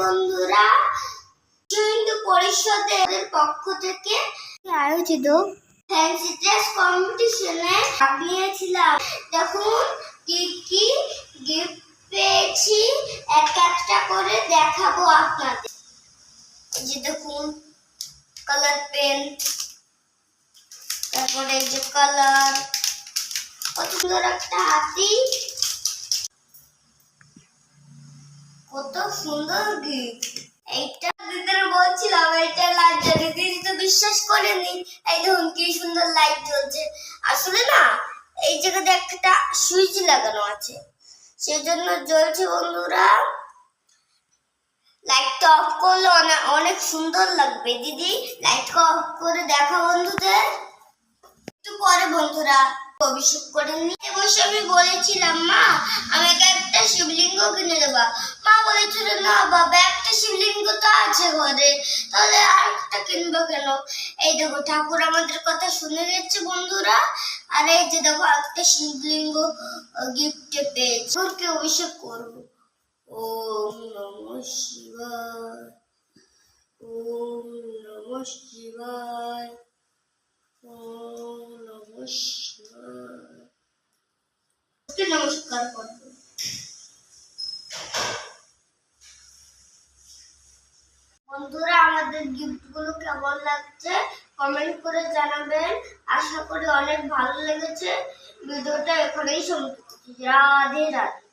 বন্ধুরা। হিন্দু পরিষদের পক্ষ থেকে আয়োজিত ফ্যান্সি ড্রেস কম্পিটিশনে ভাগ নিয়েছিলাম। দেখুন কি কি গিফট পেয়েছি। এক একটা করে দেখাবো আপনাদের। যে দেখুন কালার পেন তারপরে যে কালার কত সুন্দর একটা হাতি। কত সুন্দর গিফট। এইটা দিদির বলছিলাম, এইটা লাইট জ্বলে দিদি তো বিশ্বাস করেনি। এই দেখুন কি সুন্দর লাইট জ্বলছে। আসলে না, এই জায়গাতে একটা সুইচ লাগানো আছে। সেই জন্য জ্বলছে বন্ধুরা। লাইটটা অফ করলে অনেক অনেক সুন্দর লাগবে। দিদি লাইটটা অফ করে দেখা বন্ধুদের। একটু পরে বন্ধুরা অভিষেক করেননি অবশ্য আমি বলেছিলাম, মা আমাকে শিবলিঙ্গ কিনে দেবা। মা বলেছিল, না বাবা, একটা শিবলিঙ্গ তো আছে ঘরে। তাহলে আর একটা কিনবো কেন? এই দেখো, ঠাকুর আমাদের কথা শুনে গেছে বন্ধুরা। আর এই যে দেখো একটা শিবলিঙ্গ গিফটে পেয়েছি। অভিষেক করব। ওম নমঃ শিবায়। ওম নমঃ শিবায়। ওম নমঃ শিবায়। নমস্কার করব। বন্ধুরা, আমাদের গিফটগুলো কেমন লাগছে কমেন্ট করে জানাবেন। আশা করি অনেক ভালো লেগেছে। ভিডিওটা এখানেই সমাপ্ত করছি। রাধে রাধে।